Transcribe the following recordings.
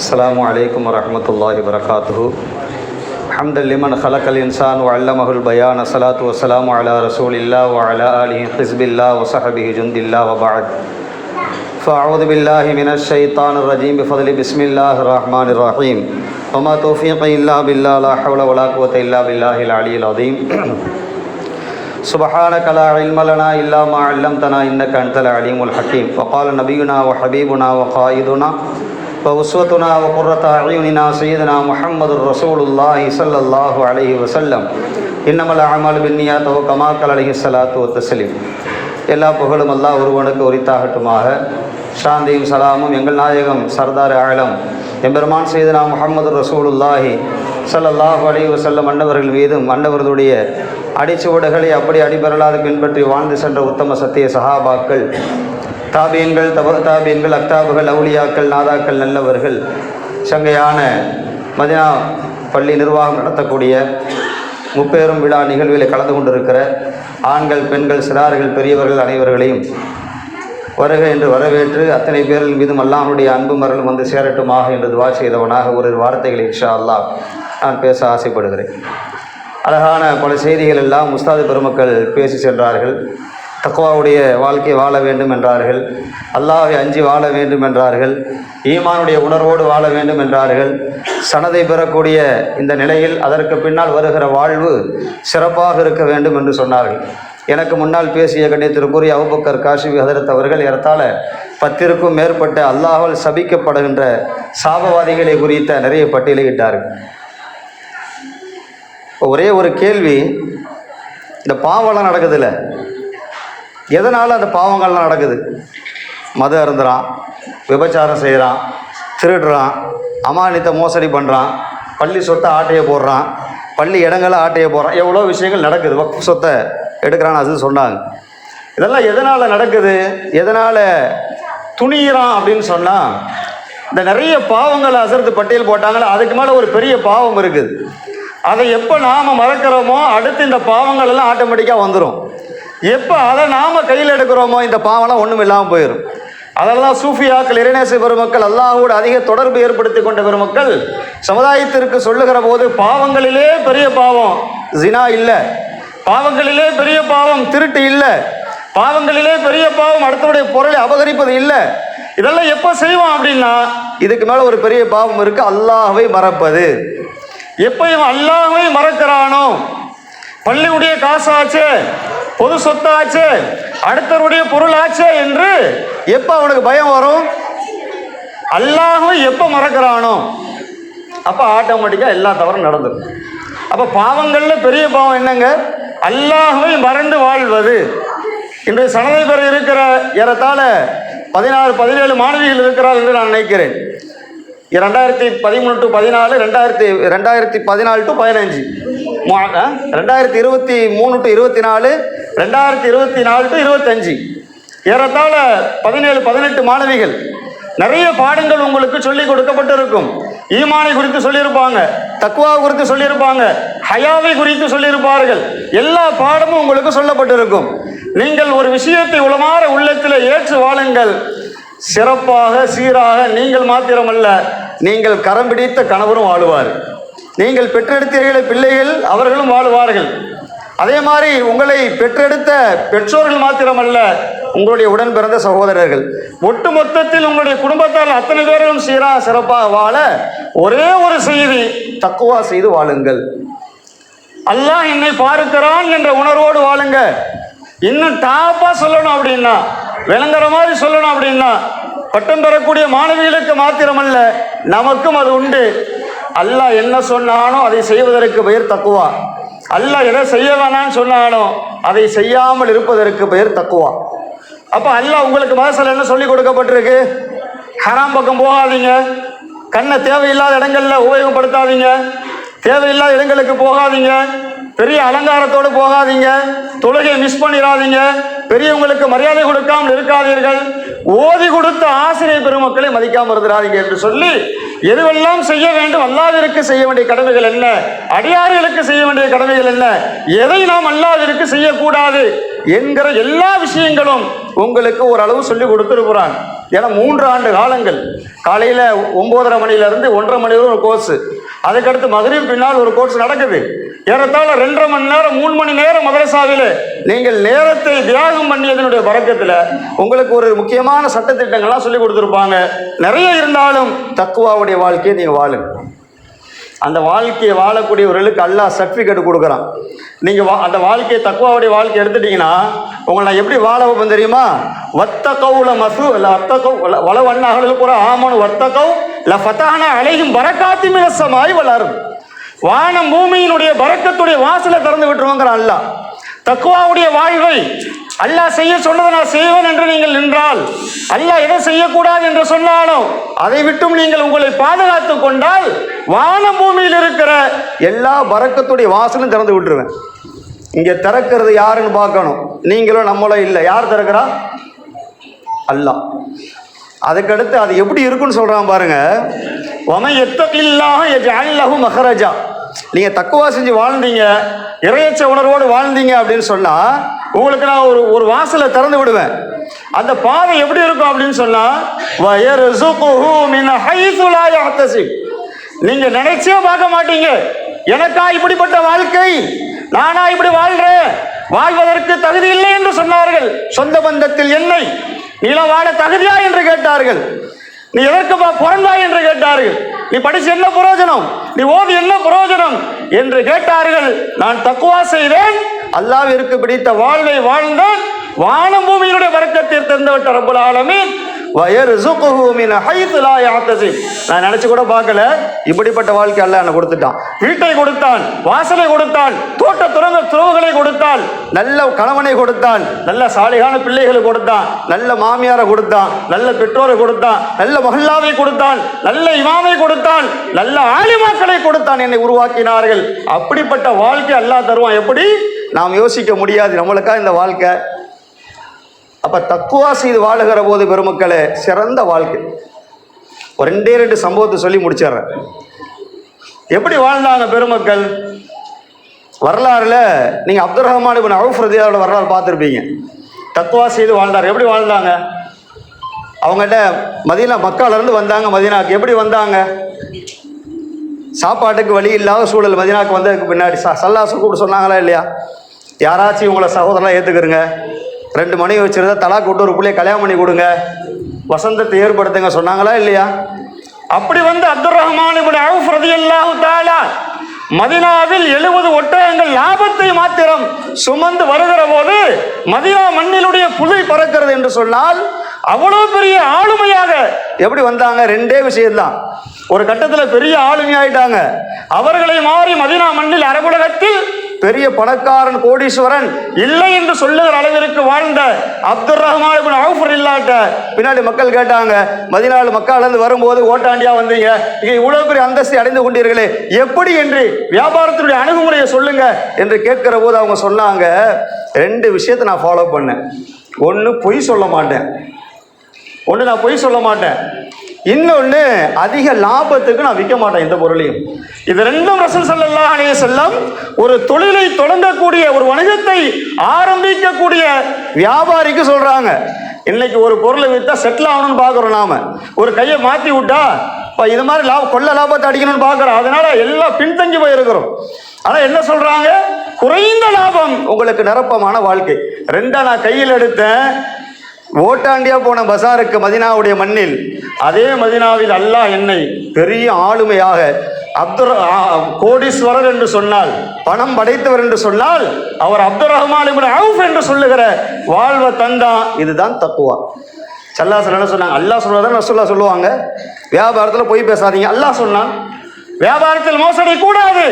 السلام عليكم ورحمة الله وبركاته. حمدا لمن خلق الإنسان وعلمه البيان الصلاة والسلام على رسول الله وعلى آله حزب الله وصحبه جند الله وبعد. فأعوذ بالله من الشيطان الرجيم بفضل بسم الله الرحمن الرحيم. وما توفيقي إلا بالله لا حول ولا قوة إلا بالله العلي العظيم. سبحانك لا علم لنا إلا ما علمتنا إنك أنت العليم الحكيم. وقال نبينا وحبيبنا وقائدنا وأسوتنا وقرة أعيننا سيدنا محمد رسول الله صلى الله عليه وسلم إنما الأعمال بالنيات وكما قال عليه الصلاة والتسليم எல்லா புகழும் அல்லாஹ் ஒருவனுக்கு உரித்தாகட்டுமாக சாந்தியும் சலாமும் எங்கள் நாயகம் சர்தார் ஆலம் எம்பெருமான் செய்தனா முகமது ரசூலுல்லாஹி ஸல்லல்லாஹு அலைஹி வஸல்லம் மன்னவர்கள் மீதும் மன்னவர்களுடைய அடிச்சுவடுகளை அப்படி அடிபரலாது பின்பற்றி வாழ்ந்து சென்ற உத்தம சத்திய சஹாபாக்கள் தாபியன்கள் தப தாபியன்கள் அக்தாபுகள் அவுலியாக்கள் நாதாக்கள் நல்லவர்கள் சங்கையான மதினா பள்ளி நிர்வாகம் நடத்தக்கூடிய முப்பெரும் விழா நிகழ்வில் கலந்து கொண்டிருக்கிற ஆண்கள் பெண்கள் சிறார்கள் பெரியவர்கள் அனைவர்களையும் வருக என்று வரவேற்று அத்தனை பேர்கள் மீதும் அல்லாமுடைய அன்பு மரலும் வந்து சேரட்டுமாக என்று துவா செய்தவனாக ஒரு வார்த்தைகளை இஷா அல்லா நான் பேச ஆசைப்படுகிறேன். அழகான பல செய்திகள் எல்லாம் முஸ்தாது பெருமக்கள் பேசி சென்றார்கள். தக்குவாவுடைய வாழ்க்கை வாழ வேண்டும் என்றார்கள். அல்லாஹை அஞ்சி வாழ வேண்டும் என்றார்கள். ஈமானுடைய உணர்வோடு வாழ வேண்டும் என்றார்கள். சனதை பெறக்கூடிய இந்த நிலையில் அதற்கு பின்னால் வருகிற வாழ்வு சிறப்பாக இருக்க வேண்டும் என்று சொன்னார்கள். எனக்கு முன்னால் பேசிய கண்ணியத்திற்குரிய அவுபக்கர் காஷிபி ஹதரத் அவர்கள் ஏறத்தாழ பத்திற்கும் மேற்பட்ட அல்லாஹால் சபிக்கப்படுகின்ற சாபவாதிகளை குறித்த நிறைய பட்டியலிட்டார்கள் ஒரே ஒரு கேள்வி இந்த பாவலாம் நடக்குதுல்ல. எதனால் அந்த பாவங்கள்லாம் நடக்குது? மது அருந்துறான் விபச்சாரம் செய்கிறான் திருடுறான் அமானித்த மோசடி பண்ணுறான் பள்ளி சொத்தை ஆட்டையை போடுறான் பள்ளி இடங்களை ஆட்டையை போடுறான். எவ்வளோ விஷயங்கள் நடக்குது? வக்கு சொத்தை எடுக்கிறான்னு அது சொன்னாங்க. இதெல்லாம் எதனால் நடக்குது? எதனால் துணியிறான் அப்படின்னு சொன்னால் இந்த நிறைய பாவங்களை அசர்த்து பட்டியல் போட்டாங்களே அதுக்கு மேலே ஒரு பெரிய பாவம் இருக்குது. அதை எப்போ நாம் மறக்கிறோமோ அடுத்து இந்த பாவங்கள் எல்லாம் ஆட்டோமேட்டிக்காக வந்துடும் எப்போ அதை நாம் கையில் எடுக்கிறோமோ இந்த பாவம்லாம் ஒன்றும் இல்லாமல் போயிடும் அதெல்லாம் சூஃபியாக்கள் இறைநேச பெருமக்கள் அல்லாஹோடு அதிக தொடர்பு ஏற்படுத்தி கொண்ட பெருமக்கள் சமுதாயத்திற்கு சொல்லுகிற போது பாவங்களிலே பெரிய பாவம் ஜினா இல்லை. பாவங்களிலே பெரிய பாவம் திருட்டு இல்லை. பாவங்களிலே பெரிய பாவம் அடுத்தவுடைய பொருளை அபகரிப்பது இல்லை. இதெல்லாம் எப்போ செய்வோம் அப்படின்னா இதுக்கு மேலே ஒரு பெரிய பாவம் இருக்குது அல்லாஹவை மறப்பது. எப்போ இவன் மறக்கிறானோ? பள்ளியுடைய காசாச்சு. பொது சொத்தாச்சு. அடுத்தவருடைய பொருளாச்சு என்று எப்போ அவனுக்கு பயம் வரும்? அல்லாஹும் எப்போ மறக்கிறானோ. அப்போ ஆட்டோமேட்டிக்கா எல்லா தவறும் நடந்துடும் அப்போ பாவங்களில் பெரிய பாவம் என்னங்க? அல்லாஹ்வை மறந்து வாழ்வது. இன்றைய சனதை பெற இருக்கிற ஏறத்தாழ பதினாறு பதினேழு மாணவிகள் இருக்கிறார் என்று நான் நினைக்கிறேன். ரெண்டாயிரத்தி பதிமூணு டு பதினாலு ரெண்டாயிரத்தி ரெண்டாயிரத்தி பதினாலு டு பதினஞ்சு. ரெண்டாயிரத்தி இருபத்தி மூணு டு இருபத்தி நாலு ரெண்டாயிரத்தி இருபத்தி நாலு டு இருபத்தஞ்சு ஏறத்தாழ பதினேழு பதினெட்டு மாணவிகள். நிறைய பாடங்கள் உங்களுக்கு சொல்லி கொடுக்கப்பட்டிருக்கும். ஈமானை குறித்து சொல்லியிருப்பாங்க தக்குவா குறித்து சொல்லியிருப்பாங்க ஹயாவை குறித்து சொல்லியிருப்பார்கள். எல்லா பாடமும் உங்களுக்கு சொல்லப்பட்டிருக்கும். நீங்கள் ஒரு விஷயத்தை உளமாற உள்ளத்தில் ஏற்று வாழுங்கள். சிறப்பாக சீராக நீங்கள் மாத்திரமல்ல நீங்கள் கரம் பிடித்த கணவரும் வாழுவார் நீங்கள் பெற்றெடுத்தீர்களே பிள்ளைகள் அவர்களும் வாழுவார்கள் அதே மாதிரி உங்களை பெற்றெடுத்த பெற்றோர்கள் மாத்திரமல்ல உங்களுடைய உடன் பிறந்த சகோதரர்கள். ஒட்டு மொத்தத்தில் உங்களுடைய குடும்பத்தால் அத்தனை பேரும் சீரா சிறப்பாக வாழ ஒரே ஒரு செய்தி தக்குவா செய்து வாழுங்கள். அல்லாஹ் என்னை பார்க்கிறான் என்ற உணர்வோடு வாழுங்க. இன்னும் டாப்பா சொல்லணும் அப்படின்னா விளங்குற மாதிரி சொல்லணும் அப்படின்னா பட்டம் பெறக்கூடிய மாணவிகளுக்கு மாத்திரமல்ல நமக்கும் அது உண்டு. அல்லாஹ் என்ன சொன்னானோ அதை செய்வதற்கு பெயர் தக்குவா. அல்ல எதை செய்ய வேணாம்னு சொன்னாலும் அதை செய்யாமல் இருப்பதற்கு பெயர் தக்குவா. அப்போ அல்ல உங்களுக்கு மனசில் என்ன சொல்லி கொடுக்கப்பட்டிருக்கு? ஹராம் பக்கம் போகாதீங்க. கண்ணை தேவையில்லாத இடங்கள்ல உபயோகப்படுத்தாதீங்க. தேவையில்லாத இடங்களுக்கு போகாதீங்க. பெரிய அலங்காரத்தோடு போகாதீங்க. தொழுகையை மிஸ் பண்ணிடாதீங்க. பெரியவங்களுக்கு மரியாதை கொடுக்காமல் இருக்காதீர்கள். ஓதி கொடுத்த ஆசிரியர் பெருமக்களை மதிக்காமல் இருக்கிறாதீங்க என்று சொல்லி எதுவெல்லாம் செய்ய வேண்டும்? அல்லாவிற்கு செய்ய வேண்டிய கடமைகள் என்ன? அடியார்களுக்கு செய்ய வேண்டிய கடமைகள் என்ன? எதை நாம் அல்லாவிற்கு செய்யக்கூடாது என்கிற எல்லா விஷயங்களும் உங்களுக்கு ஓரளவு சொல்லி கொடுத்திருக்கிறான். ஏன்னா மூன்று ஆண்டு காலங்கள். காலையில் ஒம்போதரை மணிலேருந்து ஒன்றரை மணி வரை ஒரு கோர்ஸு அதுக்கடுத்து மதுரையும் பின்னால் ஒரு கோர்ஸ் நடக்குது. ஏறத்தாழ ரெண்டரை மணி நேரம் மூணு மணி நேரம் மதரசாவில் நீங்கள் நேரத்தை தியாகம் பண்ணியதனுடைய பறக்கத்தில் உங்களுக்கு ஒரு முக்கியமான சட்டத்திட்டங்கள்லாம் சொல்லி கொடுத்துருப்பாங்க. நிறைய இருந்தாலும் தக்குவாவுடைய வாழ்க்கையை நீங்கள் வாழுங்க. அந்த வாழ்க்கையை வாழக்கூடியவர்களுக்கு அல்லா சர்டிஃபிகேட் கொடுக்குறான். நீங்கள் வா அந்த வாழ்க்கையை தக்குவாவுடைய வாழ்க்கை எடுத்துட்டீங்கன்னா உங்களை நான் எப்படி வாழ வைப்பேன் தெரியுமா? வத்த கவுல மசு இல்லை வத்த கவு வள வண்ணாக கூட ஆமனு வத்த கவு இல்லை ஃபத்தான அலையும் பறக்காத்தி மிகசமாய் வளரும். வானம் பூமியினுடைய பறக்கத்துடைய வாசலை திறந்து விட்டுருவோங்கிற அல்லாஹ் தக்குவாவுடைய வாழ்வை அல்லாஹ் செய்ய சொன்னதை நான் செய்வேன் என்று நீங்கள் நின்றால் அல்லாஹ் எதை செய்யக்கூடாது என்று சொன்னாலும் அதை விட்டும் நீங்கள் உங்களை பாதுகாத்து கொண்டால் வான பூமியில் இருக்கிற எல்லா பறக்கத்துடைய வாசலும் திறந்து விட்டுருவேன். இங்கே திறக்கிறது யாருன்னு பார்க்கணும். நீங்களும் நம்மளும் இல்லை. யார் திறக்கிறா? அல்லாஹ் அதுக்கடுத்து அது எப்படி இருக்குன்னு சொல்கிறான் பாருங்க. ஒமை எத்தகில்லாக எஜல்லஹு மஹரஜா. நீங்கள் தக்குவா செஞ்சு வாழ்ந்தீங்க இறையச்ச உணர்வோடு வாழ்ந்தீங்க அப்படின்னு சொன்னால் உங்களுக்கு நான் ஒரு ஒரு வாசலை திறந்து விடுவேன். அந்த பாதை எப்படி இருக்கும் அப்படின்னு சொன்னால் நீங்கள் நினைச்சே பார்க்க மாட்டீங்க. எனக்கா இப்படிப்பட்ட வாழ்க்கை? நானா இப்படி வாழ்றேன். வாழ்வதற்கு தகுதி இல்லை என்று சொன்னார்கள். சொந்த பந்தத்தில் என்னை? நீலாம் வாழ தகுதியா என்று கேட்டார்கள். நீ எதற்குப்பா பிறந்தாய் என்று கேட்டார்கள்? நீ படிச்சு என்ன பிரயோஜனம்? நீ ஓதி என்ன பிரயோஜனம்? என்று கேட்டார்கள் நான் தக்குவா செய்தேன். அல்லாவிற்கு பிடித்த வாழ்வை வாழ்ந்தேன். வானம் பூமியினுடைய வரக்கத்தில் தந்துவிட்ட ரப்புல் ஆலமீன். லா நான் நினைச்சு கூட பார்க்கல. இப்படிப்பட்ட வாழ்க்கை அல்லாஹ் எனக்கு கொடுத்துட்டான். வீட்டை கொடுத்தான் வாசலை கொடுத்தான் தோட்ட துறங்க துறவுகளை கொடுத்தான் நல்ல கணவனை கொடுத்தான் நல்ல சாலிகான பிள்ளைகளை கொடுத்தான் நல்ல மாமியாரை கொடுத்தான் நல்ல பெற்றோரை கொடுத்தான் நல்ல மஹல்லாவை கொடுத்தான் நல்ல இமாமை கொடுத்தான் நல்ல ஆலிமாக்களை கொடுத்தான் என்னை உருவாக்கினார்கள். அப்படிப்பட்ட வாழ்க்கை அல்லாஹ் தருவான். எப்படி? நாம் யோசிக்க முடியாது. நம்மளுக்கா இந்த வாழ்க்கை அப்போ தக்குவா செய்து வாழுகிற போது பெருமக்களே சிறந்த வாழ்க்கை. ரெண்டே ரெண்டு சம்பவத்தை சொல்லி முடிச்சிடுறேன். எப்படி வாழ்ந்தாங்க பெருமக்கள்? வரலாறுல நீங்க அப்துல் ரஹ்மான் இபின் அவுஃப்ரதியாவோட வரலாறு பார்த்துருப்பீங்க. தத்துவா செய்து வாழ்ந்தார். எப்படி வாழ்ந்தாங்க? அவங்ககிட்ட மதீனா மக்கால இருந்து வந்தாங்க மதீனாக்கு எப்படி வந்தாங்க? சாப்பாட்டுக்கு வழி இல்லாத சூழல் மதினாக்கு வந்ததுக்கு பின்னாடி. ச சல்லாசு கூப்பிட்டு சொன்னாங்களா இல்லையா? யாராச்சும் உங்களை சகோதரெலாம் ஏற்றுக்கிறங்க ரெண்டு மணி வச்சுருந்தா தலா கூட்டு ஒரு பிள்ளைய கல்யாணம் பண்ணி கொடுங்க. வசந்தத்தை ஏற்படுத்துங்க சொன்னாங்களா இல்லையா? அப்படி வந்து அப்துல் ரஹ்மான் இப்படி அவுஃப் ரதியல்லாஹு தஆலா மதினாவில் எழுபது ஒட்டகங்கள் லாபத்தை மாத்திரம் சுமந்து வருகிற போது மதினா மண்ணிலுடைய புதை பறக்கிறது என்று சொன்னால் அவ்வளவு பெரிய ஆளுமையாக எப்படி வந்தாங்க? ரெண்டே விஷயம்தான். ஒரு கட்டத்தில் பெரிய ஆளுமை ஆயிட்டாங்க அவர்களை மாறி மதினா மண்ணில் அரபுலகத்தில் பெரிய பணக்காரன் கோடீஸ்வரன் இல்லை என்று சொல்லுகிற அளவிற்கு வாழ்ந்த அப்துல் ரஹ்மான் ஆஃபர் இல்லாட்ட. பின்னாடி மக்கள் கேட்டாங்க மதினாலு மக்கள் இருந்து வரும்போது ஓட்டாண்டியா வந்தீங்க. இங்கே இவ்வளவு பெரிய அந்தஸ்தை அடைந்து கொண்டீர்களே. எப்படி என்று வியாபாரத்தினுடைய அணுகுமுறையை சொல்லுங்க என்று கேட்கிற போது அவங்க சொன்னாங்க ரெண்டு விஷயத்தை நான் ஃபாலோ பண்ணேன். ஒன்று பொய் சொல்ல மாட்டேன். ஒன்று நான் பொய் சொல்ல மாட்டேன். இன்னொன்று அதிக லாபத்துக்கு நான் விற்க மாட்டேன் இந்த பொருளையும். இது ரெண்டும் ரசூல் ஸல்லல்லாஹு அலைஹி செல்லம் ஒரு தொழிலை தொடங்கக்கூடிய ஒரு வணிகத்தை ஆரம்பிக்கக்கூடிய வியாபாரிக்கு சொல்கிறாங்க இன்னைக்கு ஒரு பொருளை விற்றா செட்டில் ஆகணும்னு பார்க்குறோம் நாம். ஒரு கையை மாற்றி விட்டா இப்போ இது மாதிரி லாபம் கொள்ள லாபத்தை அடிக்கணும்னு பார்க்குறோம். அதனால் எல்லாம் பின்தங்கி போயிருக்கிறோம். ஆனால் என்ன சொல்கிறாங்க குறைந்த லாபம் உங்களுக்கு நிரப்பமான வாழ்க்கை. ரெண்டா நான் கையில் எடுத்தேன் ஓட்டாண்டியா போன பசாருக்கு மதினாவுடைய மண்ணில் அதே மதினாவில் அல்லாஹ் என்னை பெரிய ஆளுமையாக அப்துர் கோடீஸ்வரர் என்று சொன்னால் பணம் படைத்தவர் என்று சொன்னால் அவர் அப்துல் ரஹ்மான் அவுஃப் என்று சொல்லுகிற வாழ்வை தந்தா இதுதான் தக்குவா. சல்லாசல் என்ன சொன்னாங்க அல்லாஹ் சொல்றதா நசுல்லா சொல்லுவாங்க. வியாபாரத்தில் போய் பேசாதீங்க. அல்லாஹ் சொன்னான் வியாபாரத்தில் மோசடி கூடாது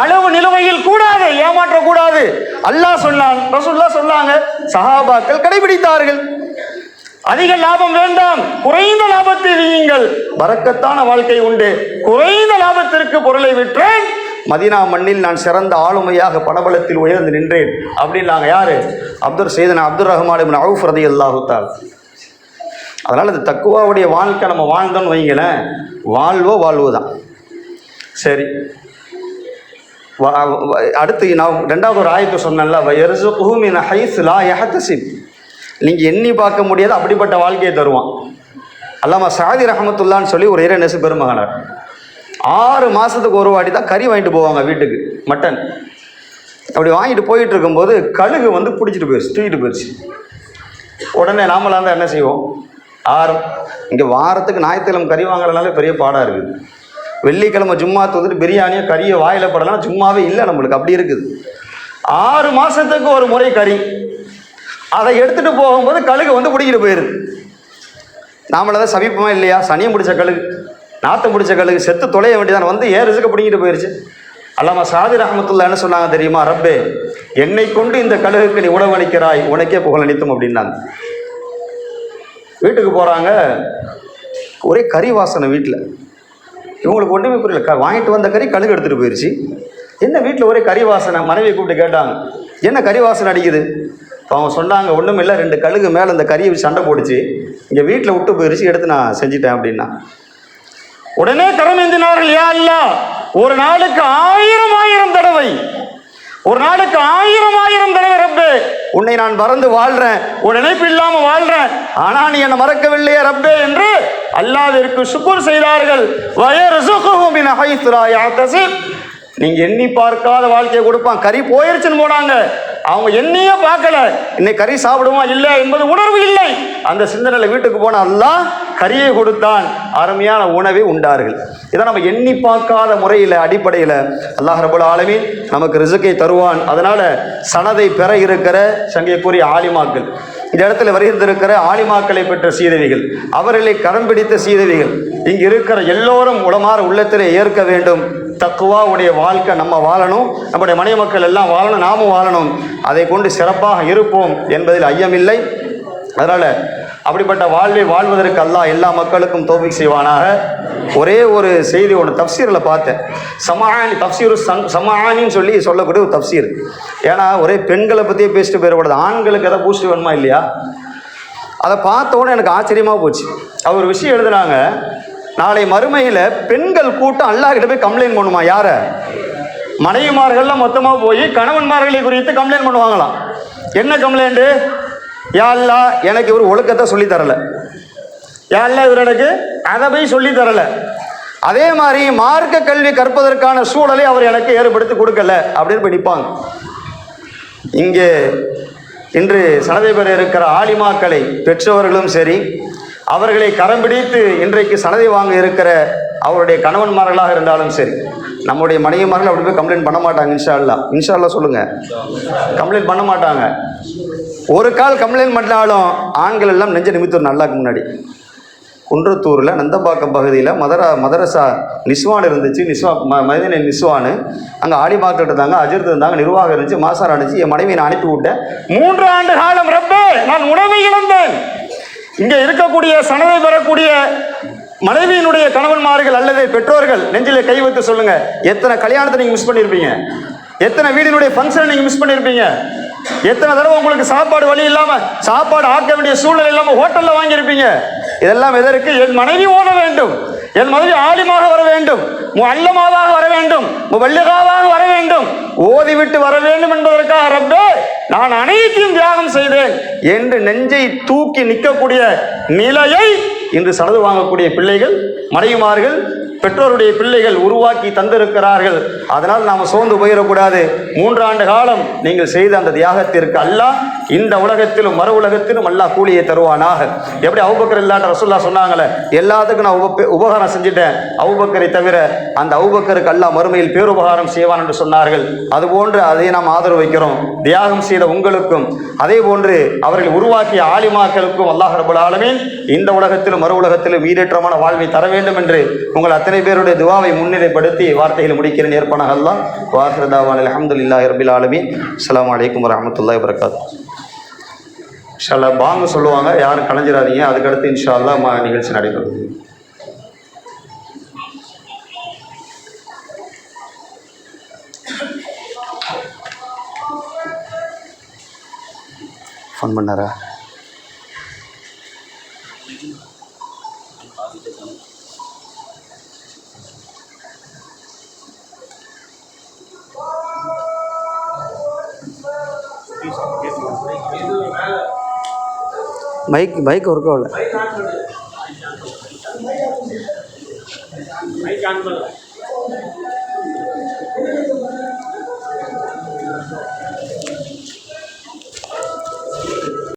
அளவு நிலுவையில் கூடாது ஏமாற்றக்கூடாது. அல்லாஹ் சொன்னான் ரசுல்லா சொன்னாங்க சஹாபாக்கள் கடைபிடித்தார்கள். அதிக லாபம் வேண்டாம். குறைந்த லாபத்தை நீங்கள் வரக்கத்தான வாழ்க்கை உண்டு. குறைந்த லாபத்திற்கு பொருளை விற்றேன். மதீனா மண்ணில் நான் சிறந்த ஆளுமையாக பணபலத்தில் உயர்ந்து நின்றேன். அப்படின்னாங்க யாரு? அப்துல் செய்தன அப்துல் ரஹ்மான் இப்னு அவுஃப் ரதி அல்லாஹுத்தால் அதனால் இந்த தக்குவாவுடைய வாழ்க்கை நம்ம வாழ்ந்தோன்னு வைங்களேன். வாழ்வோ வாழ்வோ தான். சரி. வ- வ- அடுத்து நான் ரெண்டாவது ஒரு ஆயத்தை சொன்னேன்ல வயர்சுகுஹு மின் ஹைஸ் லா யஹ்தசிப். நீங்கள் எண்ணி பார்க்க முடியாத அப்படிப்பட்ட வாழ்க்கையை தருவான். அல்லாமா சாதி ரஹமத்துல்லான்னு சொல்லி ஒரு இறைநேசு பெருமகனார். ஆறு மாதத்துக்கு ஒரு வாட்டி தான் கறி வாங்கிட்டு போவாங்க வீட்டுக்கு மட்டன். அப்படி வாங்கிட்டு போயிட்டு இருக்கும்போது கழுகு வந்து பிடிச்சிட்டு போயிடுச்சு தூக்கிட்டு போயிடுச்சு. உடனே நாமளாக தான் என்ன செய்வோம்? ஆறு இங்கே வாரத்துக்கு ஞாயிற்றுக்கிழமை கறி வாங்குறதுனால பெரிய பாடாக இருக்குது. வெள்ளிக்கிழமை ஜும்மா தூத்துட்டு பிரியாணியோ கறியை வாயில் படலாம் சும்மாவே இல்லை நம்மளுக்கு அப்படி இருக்குது. ஆறு மாதத்துக்கு ஒரு முறை கறி. அதை எடுத்துகிட்டு போகும்போது கழுகு வந்து பிடிக்கிட்டு போயிடுது நாமளை தான் சமீபமாக இல்லையா? சனியம் பிடிச்ச கழுகு நாத்தம் பிடிச்ச கழுகு செத்து தொலைய வேண்டியதான வந்து ஏன் ரிசுக்க பிடிங்கிட்டு போயிருச்சு. அல்லாம சாதி ரஹமத்துல்லா என்ன சொன்னாங்க தெரியுமா? ரப்பே என்னை கொண்டு இந்த கழுகுக்கு நீ உணவளிக்கிறாய் உனக்கே புகழ் அளித்தும் அப்படின்னாங்க. வீட்டுக்கு போகிறாங்க ஒரே கறி வாசனை வீட்டில் இவங்களுக்கு ஒன்றுமே புரியல. க வாங்கிட்டு வந்த கறி கழுகு எடுத்துகிட்டு போயிடுச்சு என்ன வீட்டில் ஒரே கறி வாசனை? மனைவியை கூப்பிட்டு கேட்டாங்க என்ன கறி வாசனை அடிக்குது? அவங்க சொன்னாங்க ஒன்றும் இல்லை ரெண்டு கழுகு மேலே இந்த கறியை சண்டை போட்டுச்சு. இங்கே வீட்டில் விட்டு போயிடுச்சு எடுத்து நான் செஞ்சிட்டேன் அப்படின்னா. உடனே கரம் எந்தினார்கள் யா அல்லா ஒரு நாளுக்கு ஆயிரம் ஆயிரம் தடவை ஒரு நாளுக்கு ஆயிரம் ஆயிரம் தடவை ரப்பே உன்னை நான் மறந்து வாழ்றேன். உன் நினைப்பு இல்லாம வாழ்றேன். ஆனா நீ என்னை மறக்கவில்லையே ரப்பே என்று அல்லாவிற்கு சுக்குர் செய்தார்கள். வயரசுகுஹு மின் ஹைத்து நீங்கள் நீங்க எண்ணி பார்க்காத வாழ்க்கையை கொடுப்பான். கறி போயிருச்சுன்னு போனாங்க. அவங்க எண்ணியே பார்க்கல. இன்னைக்கு கறி சாப்பிடுமா இல்லை என்பது உணர்வு இல்லை. அந்த சிந்தனையில் வீட்டுக்கு போன அல்லாஹ் கறியை கொடுத்தான். அருமையான உணவை உண்டார்கள். இதை நம்ம எண்ணி பார்க்காத முறையில் அடிப்படையில் அல்லாஹ் ரபுல் ஆலமீன் நமக்கு ரிசுக்கை தருவான். அதனால சனதை பெற இருக்கிற சங்கைக்குரிய ஆலிமாக்கள் இந்த இடத்துல வருகின்றிருக்கிற ஆலிமாக்களை பெற்ற சீதவிகள் அவர்களை கரம் பிடித்த சீதவிகள் இங்கு இருக்கிற எல்லோரும் உளமாற உள்ளத்திலே ஏற்க வேண்டும். தக்குவாவுடைய வாழ்க்கை நம்ம வாழணும் நம்முடைய மனைவி மக்கள் எல்லாம் வாழணும் நாமும் வாழணும். அதை கொண்டு சிறப்பாக இருப்போம் என்பதில் ஐயமில்லை. அதனால் அப்படிப்பட்ட வாழ்வை வாழ்வதற்கு அல்லாஹ் எல்லா மக்களுக்கும் தோஃபிக் செய்வானாக. ஒரே ஒரு செய்தி ஒன்று தப்சீரில் பார்த்தேன். சமானி தப்சீர் சம் சமானின்னு சொல்லி சொல்லக்கூடிய ஒரு தப்சீர். ஏன்னா ஒரே பெண்களை பற்றியே பேசிட்டு போயிடக்கூடாது. ஆண்களுக்கு எதாவது பூஸ்ட் வேணுமா இல்லையா? அதை பார்த்த உடனே எனக்கு ஆச்சரியமாக போச்சு. அவர் ஒரு விஷயம் எழுதுனாங்க நாளை மறுமையில் பெண்கள் கூட்டம் அல்லாஹ்கிட்ட போய் கம்ப்ளைண்ட் பண்ணுமா? யார? மனைவிமார்கள்லாம் மொத்தமாக போய் கணவன்மார்களை குறித்து கம்ப்ளைண்ட் பண்ணுவாங்களாம். என்ன கம்ப்ளைண்ட்டு யாழ்லா எனக்கு இவர் ஒழுக்கத்தை சொல்லி தரல. யா இவர் எனக்கு அதபை சொல்லி தரல. அதே மாதிரி மார்க்க கல்வி கற்பதற்கான சூழலை அவர் எனக்கு ஏற்படுத்தி கொடுக்கல அப்படின்னு போய் நிற்பாங்க இங்கே இன்று சனதை பெற இருக்கிற ஆலிமாக்களை பெற்றவர்களும் சரி அவர்களை கரம் பிடித்து இன்றைக்கு சனதி வாங்க இருக்கிற அவருடைய கணவன்மார்களாக இருந்தாலும் சரி நம்முடைய மனைவிமார்கள் அப்படி போய் கம்ப்ளைண்ட் பண்ண மாட்டாங்க இன்ஷால்லா இன்ஷால்லா சொல்லுங்க. கம்ப்ளைண்ட் பண்ண மாட்டாங்க. ஒரு கால் கம்ப்ளைண்ட் பண்ணாலும் ஆண்கள் எல்லாம் நெஞ்ச நிமித்தம் நல்லாக்கு முன்னாடி. குன்றத்தூரில் நந்தம்பாக்கம் பகுதியில் மதரா மதரசா நிஸ்வான் இருந்துச்சு. நிஸ்வா ம மதினை நிஸ்வானு. அங்கே ஆலிமாக்கள் இருந்தாங்க அஜித் இருந்தாங்க நிர்வாகம் இருந்துச்சு மாசார் இருந்துச்சு. என் மனைவியை நான் அனுப்பி விட்டேன். மூன்று ஆண்டு காலம் ரப்பே நான் உணவை இழந்தேன். இங்கே இருக்கக்கூடிய சனதை பெறக்கூடிய மனைவியினுடைய கணவன்மார்கள் அல்லது பெற்றோர்கள் நெஞ்சிலே கை வைத்து சொல்லுங்க. எத்தனை கல்யாணத்தை நீங்க மிஸ் பண்ணியிருப்பீங்க எத்தனை வீடினுடைய ஃபங்க்ஷனை நீங்க மிஸ் பண்ணியிருப்பீங்க எத்தனை தடவை உங்களுக்கு சாப்பாடு வழி இல்லாம சாப்பாடு ஆக்க வேண்டிய சூழ்நிலை இல்லாம ஹோட்டல்ல வாங்கியிருப்பீங்க? இதெல்லாம் எதற்கு? என் மனைவி ஓட வேண்டும். என் மனைவி ஆலிமாக வர வேண்டும். அல்லமாவாக வர வேண்டும். வல்லிகாவாக வர வேண்டும். ஓதிவிட்டு வர வேண்டும் என்பதற்காக ரப்பே நான் அனைத்தையும் தியாகம் செய்தேன் என்று நெஞ்சை தூக்கி நிற்கக்கூடிய நிலையை இன்று சலது வாங்கக்கூடிய பிள்ளைகள் மறையுமார்கள் பெற்றோருடைய பிள்ளைகள் உருவாக்கி தந்திருக்கிறார்கள். அதனால் நாம் சோர்ந்து போயிடக்கூடாது. மூன்றாண்டு காலம் நீங்கள் செய்த அந்த தியாகத்திற்கு அல்லாஹ் இந்த உலகத்திலும் மறு உலகத்திலும் அல்லாஹ் கூலியை தருவானாக. எப்படி அவுபக்கர் இல்லாட்ட ரசுல்லா சொன்னாங்களே எல்லாத்துக்கும் நான் உப உபகாரம் செஞ்சுட்டேன். அவுபக்கரை தவிர அந்த அவுபக்கருக்கு அல்லாஹ் மறுமையில் பேருபகாரம் செய்வான் என்று சொன்னார்கள். அதுபோன்று அதை நாம் ஆதரவு வைக்கிறோம். தியாகம் செய்த உங்களுக்கும் அதே போன்று அவர்கள் உருவாக்கிய ஆலிமாக்களுக்கும் அல்லாஹ் ரபுல் இந்த உலகத்திலும் மறு உலகத்திலும் ஈடேற்றமான வாழ்வை தர வேண்டும் என்று உங்கள் அத்தனை பேருடைய துவாவை முன்னிலைப்படுத்தி வார்த்தையில் முடிக்கிறேன் ஏற்பனாக அல்லாஹ். வாஹிரதாவான் அலமதுல்லாஹி ரபில் ஆலமீன். அஸ்ஸலாமு வலைக்கம் வரமத்துல்லா வரகாத்து இன்ஷால்லா பாங்க சொல்லுவாங்க யாரும் கலைஞ்சிடாதீங்க அதுக்கடுத்து இன்ஷா அல்லாஹ் ம நிகழ்ச்சி நடைபெறும். ஃபோன் பண்ணாரா? மைக் மைக் ஒர்க் ஆகல.